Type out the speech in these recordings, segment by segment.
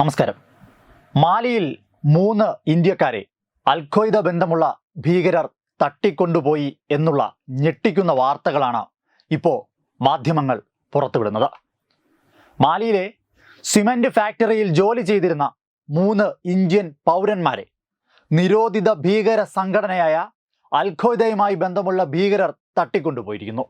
നമസ്കാരം. മാലിയിൽ മൂന്ന് ഇന്ത്യക്കാരെ അൽഖയ്ദ ബന്ധമുള്ള ഭീകരർ തട്ടിക്കൊണ്ടുപോയി എന്നുള്ള ഞെട്ടിക്കുന്ന വാർത്തകളാണ് ഇപ്പോൾ മാധ്യമങ്ങൾ പുറത്തുവിടുന്നത്. മാലിയിലെ സിമന്റ് ഫാക്ടറിയിൽ ജോലി ചെയ്തിരുന്ന മൂന്ന് ഇന്ത്യൻ പൗരന്മാരെ നിരോധിത ഭീകര സംഘടനയായ അൽഖയ്ദയുമായി ബന്ധമുള്ള ഭീകരർ തട്ടിക്കൊണ്ടുപോയിരിക്കുന്നു.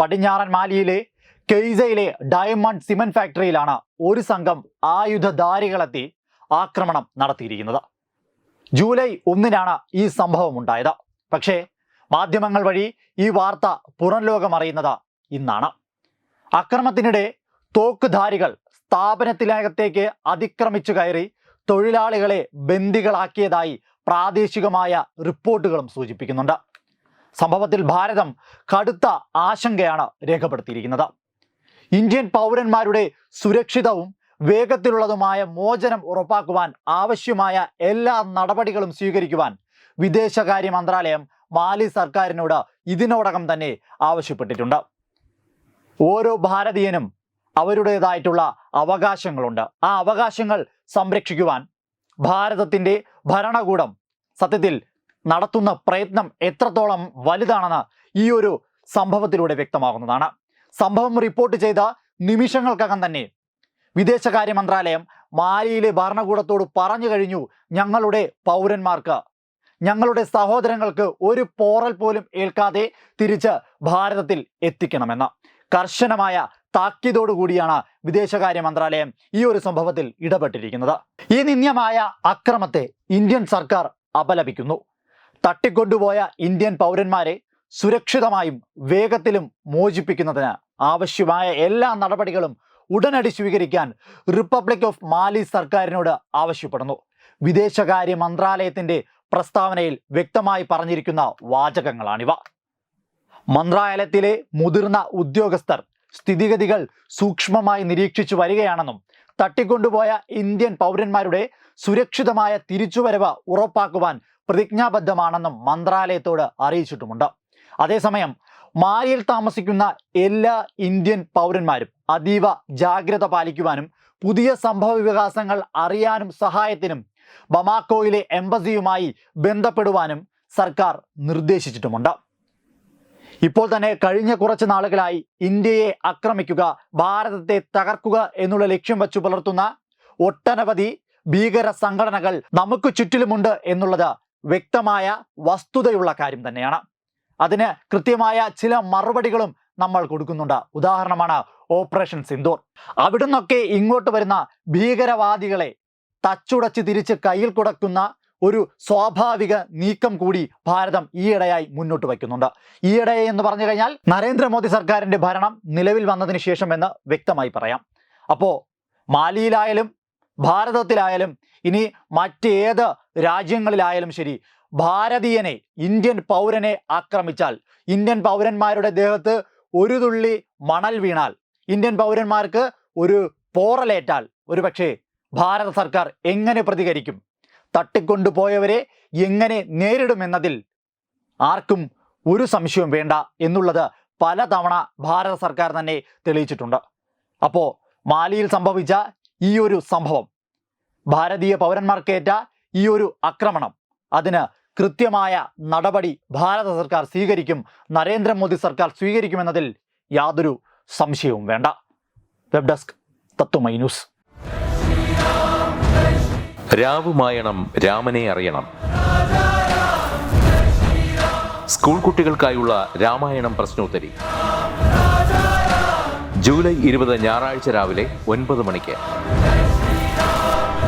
പടിഞ്ഞാറൻ മാലിയിലെ കെയ്സയിലെ ഡയമണ്ട് സിമന്റ് ഫാക്ടറിയിലാണ് ഒരു സംഘം ആയുധധാരികളെത്തി ആക്രമണം നടത്തിയിരിക്കുന്നത്. ജൂലൈ ഒന്നിനാണ് ഈ സംഭവം ഉണ്ടായത്. പക്ഷേ മാധ്യമങ്ങൾ വഴി ഈ വാർത്ത പുറം ലോകം അറിയുന്നത് ഇന്നാണ്. അക്രമത്തിനിടെ തോക്കുധാരികൾ സ്ഥാപനത്തിനകത്തേക്ക് അതിക്രമിച്ചു കയറി തൊഴിലാളികളെ ബന്ദികളാക്കിയതായി പ്രാദേശികമായ റിപ്പോർട്ടുകളും സൂചിപ്പിക്കുന്നുണ്ട്. സംഭവത്തിൽ ഭാരതം കടുത്ത ആശങ്കയാണ് രേഖപ്പെടുത്തിയിരിക്കുന്നത്. ഇന്ത്യൻ പൗരന്മാരുടെ സുരക്ഷിതവും വേഗത്തിലുള്ളതുമായ മോചനം ഉറപ്പാക്കുവാൻ ആവശ്യമായ എല്ലാ നടപടികളും സ്വീകരിക്കുവാൻ വിദേശകാര്യ മന്ത്രാലയം മാലി സർക്കാരിനോട് ഇതിനോടകം തന്നെ ആവശ്യപ്പെട്ടിട്ടുണ്ട്. ഓരോ ഭാരതീയനും അവരുടേതായിട്ടുള്ള അവകാശങ്ങളുണ്ട്. ആ അവകാശങ്ങൾ സംരക്ഷിക്കുവാൻ ഭാരതത്തിന്റെ ഭരണകൂടം സത്യത്തിൽ നടത്തുന്ന പ്രയത്നം എത്രത്തോളം വലുതാണെന്ന് ഈ ഒരു സംഭവത്തിലൂടെ വ്യക്തമാകുന്നതാണ്. സംഭവം റിപ്പോർട്ട് ചെയ്ത നിമിഷങ്ങൾക്കകം തന്നെ. വിദേശകാര്യ മന്ത്രാലയം മാലിയിലെ ഭരണകൂടത്തോട് പറഞ്ഞു കഴിഞ്ഞു ഞങ്ങളുടെ പൗരന്മാർക്ക്. ഞങ്ങളുടെ സഹോദരങ്ങൾക്ക് ഒരു പോറൽ പോലും ഏൽക്കാതെ തിരിച്ച് ഭാരതത്തിൽ എത്തിക്കണമെന്ന്. കർശനമായ താക്കീതോടുകൂടിയാണ് വിദേശകാര്യ മന്ത്രാലയം ഈ ഒരു സംഭവത്തിൽ ഇടപെട്ടിരിക്കുന്നത്. ഈ നിന്ദ്യമായ അക്രമത്തെ ഇന്ത്യൻ സർക്കാർ അപലപിക്കുന്നു. തട്ടിക്കൊണ്ടുപോയ ഇന്ത്യൻ പൗരന്മാരെ സുരക്ഷിതമായും വേഗത്തിലും മോചിപ്പിക്കുന്നതിന് ആവശ്യമായ എല്ലാ നടപടികളും ഉടനടി സ്വീകരിക്കാൻ റിപ്പബ്ലിക് ഓഫ് മാലി സർക്കാരിനോട് ആവശ്യപ്പെടുന്നു. വിദേശകാര്യ മന്ത്രാലയത്തിന്റെ പ്രസ്താവനയിൽ വ്യക്തമായി പറഞ്ഞിരിക്കുന്ന വാചകങ്ങളാണിവ. മന്ത്രാലയത്തിലെ മുതിർന്ന ഉദ്യോഗസ്ഥർ സ്ഥിതിഗതികൾ സൂക്ഷ്മമായി നിരീക്ഷിച്ചു വരികയാണെന്നും തട്ടിക്കൊണ്ടുപോയ ഇന്ത്യൻ പൗരന്മാരുടെ സുരക്ഷിതമായ തിരിച്ചുവരവ് ഉറപ്പാക്കുവാൻ പ്രതിജ്ഞാബദ്ധമാണെന്നും മന്ത്രാലയത്തോട് അറിയിച്ചിട്ടുമുണ്ട്. അതേസമയം മാലിയിൽ താമസിക്കുന്ന എല്ലാ ഇന്ത്യൻ പൗരന്മാരും അതീവ ജാഗ്രത പാലിക്കുവാനും പുതിയ സംഭവ വികാസങ്ങൾ അറിയാനും സഹായത്തിനും ബമാക്കോയിലെ എംബസിയുമായി ബന്ധപ്പെടുവാനും സർക്കാർ നിർദ്ദേശിച്ചിട്ടുമുണ്ട്. ഇപ്പോൾ തന്നെ കഴിഞ്ഞ കുറച്ച് നാളുകളായി ഇന്ത്യയെ ആക്രമിക്കുക ഭാരതത്തെ തകർക്കുക എന്നുള്ള ലക്ഷ്യം വച്ചു പുലർത്തുന്ന ഒട്ടനവധി ഭീകര സംഘടനകൾ നമുക്ക് ചുറ്റിലുമുണ്ട് എന്നുള്ളത് വ്യക്തമായ വസ്തുതയുള്ള കാര്യം തന്നെയാണ്. അതിന് കൃത്യമായ ചില മറുപടികളും നമ്മൾ കൊടുക്കുന്നുണ്ട്. ഉദാഹരണമാണ് ഓപ്പറേഷൻ സിന്ദൂർ. അവിടുന്നൊക്കെ ഇങ്ങോട്ട് വരുന്ന ഭീകരവാദികളെ തച്ചുടച്ച് തിരിച്ച് കയ്യിൽ കുടക്കുന്ന ഒരു സ്വാഭാവിക നീക്കം കൂടി ഭാരതം ഈയിടെയായി മുന്നോട്ട് വയ്ക്കുന്നുണ്ട്. ഈയിടെ എന്ന് പറഞ്ഞു കഴിഞ്ഞാൽ നരേന്ദ്രമോദി സർക്കാരിന്റെ ഭരണം നിലവിൽ വന്നതിന് ശേഷം എന്ന് വ്യക്തമായി പറയാം. അപ്പോൾ മാലിയിലായാലും ഭാരതത്തിലായാലും ഇനി മറ്റേത് രാജ്യങ്ങളിലായാലും ശരി ഭാരതീയനെ ഇന്ത്യൻ പൗരനെ ആക്രമിച്ചാൽ ഇന്ത്യൻ പൗരന്മാരുടെ ദേഹത്ത് ഒരു തുള്ളി മണൽ വീണാൽ ഇന്ത്യൻ പൗരന്മാർക്ക് ഒരു പോറലേറ്റാൽ ഒരുപക്ഷെ ഭാരത സർക്കാർ എങ്ങനെ പ്രതികരിക്കും? തട്ടിക്കൊണ്ടുപോയവരെ എങ്ങനെ നേരിടുമെന്നതിൽ ആർക്കും ഒരു സംശയവും വേണ്ട എന്നുള്ളത് പലതവണ ഭാരത സർക്കാർ തന്നെ തെളിയിച്ചിട്ടുണ്ട്. അപ്പോൾ മാലിയിൽ സംഭവിച്ച ഈ ഒരു സംഭവം ഭാരതീയ പൗരന്മാർക്കേറ്റ ഈ ഒരു ആക്രമണം അതിന് കൃത്യമായ നടപടി ഭാരത സർക്കാർ സ്വീകരിക്കും നരേന്ദ്രമോദി സർക്കാർ സ്വീകരിക്കുമെന്നതിൽ യാതൊരു സംശയവും വേണ്ട. Web desk Tatwamayi news. രാവുമായണം രാമനെ അറിയണം. സ്കൂൾ കുട്ടികൾക്കായുള്ള രാമായണം പ്രശ്നോത്തരി. ജൂലൈ ഇരുപത് ഞായറാഴ്ച രാവിലെ ഒൻപത് മണിക്ക്.